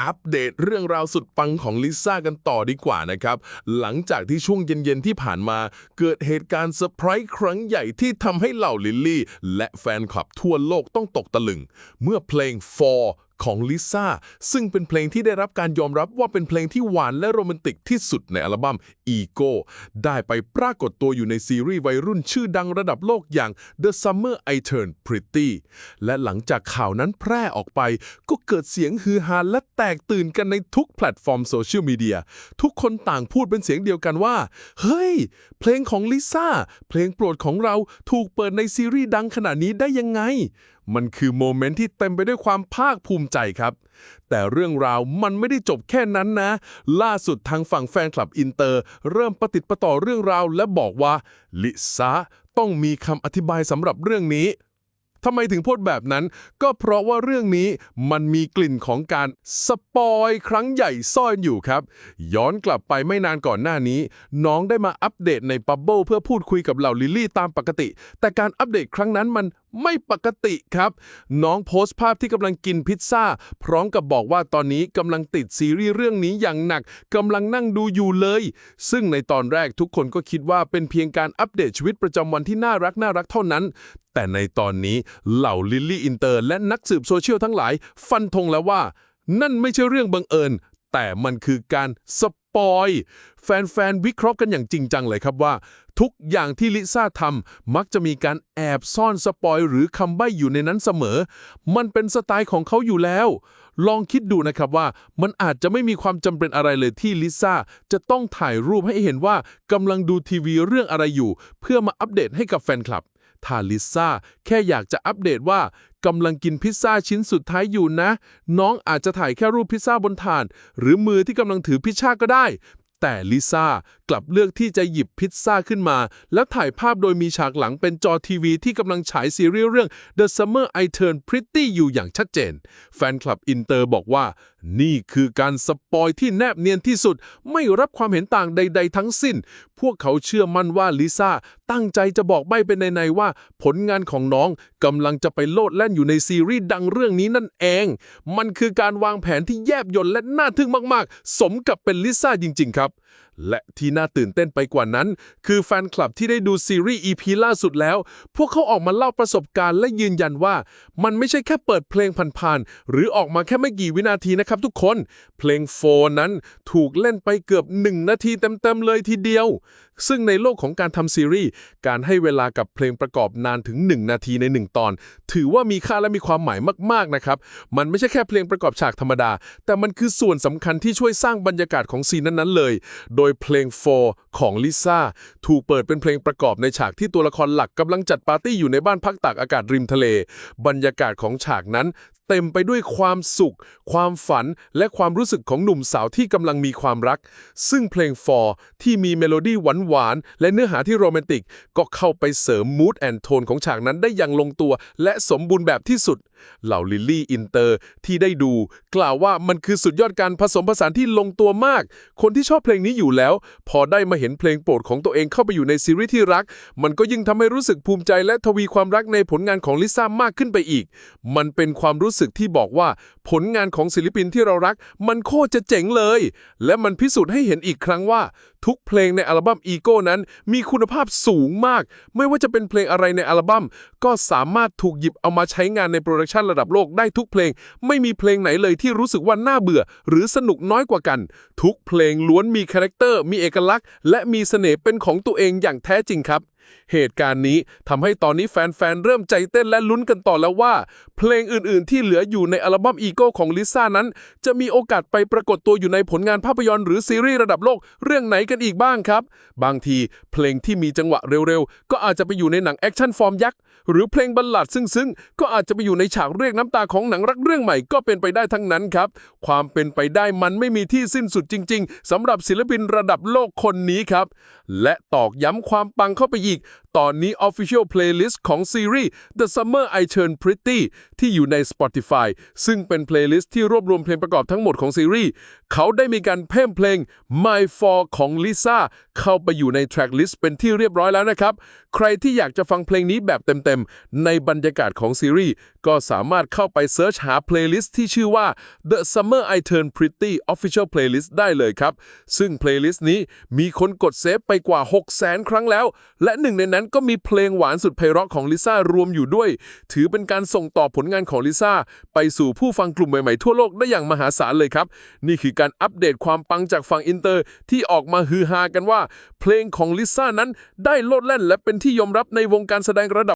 อัปเดตเรื่องราวสุดปังของลิซ่ากันต่อดีกว่านะครับ หลังจากที่ช่วงเย็นๆที่ผ่านมา เกิดเหตุการณ์เซอร์ไพรส์ครั้งใหญ่ที่ทำให้เหล่าลิลลี่ และแฟนคลับทั่วโลกต้องตกตะลึง เมื่อเพลง For ของลิซ่าซึ่งเป็นเพลงที่ได้รับการยอมรับว่าเป็นเพลงที่หวานและโรแมนติกที่สุดในอัลบั้ม Ego ได้ไปปรากฏตัวอยู่ในซีรีส์วัยรุ่นชื่อดังระดับโลกอย่าง The Summer I Turned Pretty และหลังจากข่าวนั้นแพร่ออกไป ก็เกิดเสียงฮือฮาและแตกตื่นกันในทุกแพลตฟอร์มโซเชียลมีเดียทุกคนต่างพูดเป็นเสียงเดียวกันว่า เฮ้ย เพลงของลิซ่าเพลงโปรดของเราถูกเปิดในซีรีส์ดังขนาดนี้ได้ยังไง มันคือโมเมนต์ที่เต็มไปด้วยความภาคภูมิใจครับ แต่เรื่องราวมันไม่ได้จบแค่นั้นนะ ล่าสุดทางฝั่งแฟนคลับอินเตอร์ เริ่มประติดประต่อเรื่องราวและบอกว่า ลิซ่าต้องมีคำอธิบายสำหรับเรื่องนี้ทำไมถึงพูดแบบนั้น ก็เพราะว่าเรื่องนี้มันมีกลิ่นของการสปอยครั้งใหญ่ซ่อนอยู่ครับ ย้อนกลับไปไม่นานก่อนหน้านี้ น้องได้มาอัปเดตในปับเบิลเพื่อพูดคุยกับเหล่าลิลลี่ตามปกติ แต่การอัปเดตครั้งนั้นมัน ไม่ปกติครับ น้องโพสต์ภาพที่กำลังกินพิซซ่า พร้อมกับบอกว่าตอนนี้กำลังติดซีรีส์เรื่องนี้อย่างหนักกำลังนั่งดูอยู่เลย ซึ่งในตอนแรกทุกคนก็คิดว่าเป็นเพียงการอัปเดตชีวิตประจำวันที่น่ารักน่ารักเท่านั้น แต่ในตอนนี้เหล่าลิลลี่อินเตอร์และนักสืบโซเชียลทั้งหลาย ฟันธงแล้วว่า นั่นไม่ใช่เรื่องบังเอิญ แต่มันคือการส ปอย แฟนๆ วิเคราะห์กันอย่างจริงจังเลยครับว่า ทุกอย่างที่ลิซ่าทำมักจะมีการแอบซ่อนสปอยหรือคำใบ้อยู่ในนั้นเสมอ มันเป็นสไตล์ของเขาอยู่แล้ว ลองคิดดูนะครับว่ามันอาจจะไม่มีความจำเป็นอะไรเลยที่ลิซ่าจะต้องถ่ายรูปให้เห็นว่ากำลังดูทีวีเรื่องอะไรอยู่ เพื่อมาอัปเดตให้กับแฟนคลับถ้าลิซ่าแค่อยากจะอัปเดตว่า กำลังกินพิซซ่าชิ้นสุดท้ายอยู่นะ น้องอาจจะถ่ายแค่รูปพิซซ่าบนถาดหรือมือที่กำลังถือพิซซ่าก็ได้ แต่ลิซ่ากลับเลือกที่จะหยิบพิซซ่าขึ้นมา แล้วถ่ายภาพโดยมีฉากหลังเป็นจอทีวีที่กำลังฉายซีรีส์เรื่อง The Summer I Turned Pretty อยู่อย่างชัดเจน แฟนคลับอินเตอร์บอกว่า นี่คือการสปอยที่แนบเนียนที่สุด ไม่รับความเห็นต่างใด ๆ ทั้งสิ้น พวกเขาเชื่อมั่นว่าลิซ่าตั้งใจจะบอกใบ้เป็นในๆว่า ผลงานของน้องกำลังจะไปโลดแล่นอยู่ในซีรีส์ดังเรื่องนี้นั่นเอง มันคือการวางแผนที่แยบยลและน่าทึ่งมาก ๆ สมกับเป็นลิซ่าจริง ๆ ครับ และที่น่าตื่นเต้นไปกว่านั้น คือแฟนคลับที่ได้ดูซีรีส์ EP ล่าสุดแล้ว พวกเขาออกมาเล่าประสบการณ์และยืนยันว่า มันไม่ใช่แค่เปิดเพลงผ่านๆ หรือออกมาแค่ไม่กี่วินาทีนะครับทุกคน เพลงโฟนั้นถูกเล่นไปเกือบ 1 นาทีเต็มๆเลยทีเดียวซึ่งในโลกของการทำซีรีส์ การให้เวลากับเพลงประกอบนานถึง 1 นาทีใน 1 ตอน ถือว่ามีค่าและมีความหมายมากๆนะครับ มันไม่ใช่แค่เพลงประกอบฉากธรรมดา แต่มันคือส่วนสำคัญที่ช่วยสร้างบรรยากาศของซีนนั้นๆเลย โดยเพลง For ของลิซ่าถูกเปิดเป็นเพลงประกอบในฉากที่ตัวละครหลักกำลังจัดปาร์ตี้อยู่ในบ้านพักตากอากาศริมทะเล บรรยากาศของฉากนั้น เต็มไปด้วยความสุข ความฝัน และความรู้สึกของหนุ่มสาวที่กำลังมีความรัก ซึ่งเพลง For ที่มีเมโลดี้หวานๆ และเนื้อหาที่โรแมนติก ก็เข้าไปเสริมมูดแอนโทนของฉากนั้นได้อย่างลงตัว และสมบูรณ์แบบที่สุดเหล่าลิลลี่อินเตอร์ที่ได้ดู กล่าวว่ามันคือสุดยอดการผสมผสานที่ลงตัวมาก คนที่ชอบเพลงนี้อยู่แล้ว พอได้มาเห็นเพลงโปรดของตัวเองเข้าไปอยู่ในซีรีส์ที่รัก มันก็ยิ่งทำให้รู้สึกภูมิใจและทวีความรักในผลงานของลิซ่ามากขึ้นไปอีก มันเป็นความรู้สึกที่บอกว่า ผลงานของศิลปินที่เรารัก มันโคตรจะเจ๋งเลย และมันพิสูจน์ให้เห็นอีกครั้งว่า ทุกเพลงในอัลบั้มอีโก้นั้น มีคุณภาพสูงมาก ไม่ว่าจะเป็นเพลงอะไรในอัลบั้ม ก็สามารถถูกหยิบเอามาใช้งานในโปรดักชันระดับโลกได้ทุกเพลง ไม่มีเพลงไหนเลยที่รู้สึกว่าน่าเบื่อ หรือสนุกน้อยกว่ากัน ทุกเพลงล้วนมีคาแรคเตอร์มีเอกลักษณ์ และมีเสน่ห์เป็นของตัวเองอย่างแท้จริงครับ เหตุการณ์นี้ทำให้ตอนนี้แฟนๆ เริ่มใจเต้นและลุ้นกันต่อแล้วว่า เพลงอื่นๆ ที่เหลืออยู่ในอัลบั้มอีโก้ของลิซ่านั้น จะมีโอกาสไปปรากฏตัวอยู่ในผลงานภาพยนตร์หรือซีรีส์ระดับโลกเรื่องไหนกันอีกบ้างครับ บางทีเพลงที่มีจังหวะเร็วๆ ก็อาจจะไปอยู่ในหนังแอคชั่นฟอร์มยักษ์หรือเพลงบัลลาดซึ้งๆ ก็อาจจะไปอยู่ในฉากเรียกน้ำตาของหนังรักเรื่องใหม่ก็เป็นไปได้ทั้งนั้นครับ ความเป็นไปได้มันไม่มีที่สิ้นสุดจริง ๆสำหรับศิลปินระดับโลกคนนี้ครับ และตอกย้ำความปังเข้าไปอีกตอนนี้ Official Playlist ของซีรีส์ The Summer I Turned Pretty ที่อยู่ใน Spotify ซึ่งเป็นเพลย์ลิสต์ที่รวบรวมเพลงประกอบทั้งหมดของซีรีส์ เขาได้มีการเพิ่มเพลง My For ของ Lisa เข้าไปอยู่ใน track list เป็นที่เรียบร้อยแล้วนะครับ ใครที่อยากจะฟังเพลงนี้แบบเต็มๆ ในบรรยากาศของซีรีส์ ก็สามารถเข้าไปเซิร์ชหาเพลย์ลิสต์ที่ชื่อว่า The Summer I Turn Pretty Official Playlist ได้เลยครับ ซึ่งเพลย์ลิสต์นี้มีคนกดเซฟไปกว่า6 0 0 0 0 0 ครั้งแล้ว และหนึ่งในนั้นก็มีเพลงหวานสุดไพเราะของลิซ่ารวมอยู่ด้วย ถือเป็นการส่งต่อผลงานของลิซ่าไปสู่ผู้ฟังกลุ่มใหม่ๆทั่วโลกได้อย่างมหาศาลเลยครับ นี่คือการอัปเดตความปังจากฝั่งอินเตอร์ที่ออกมาฮือฮากันว่า เพลงของลิซ่านั้นได้โลดแล่นและเป็นที่ยอมรับในวงการแสดงระดับ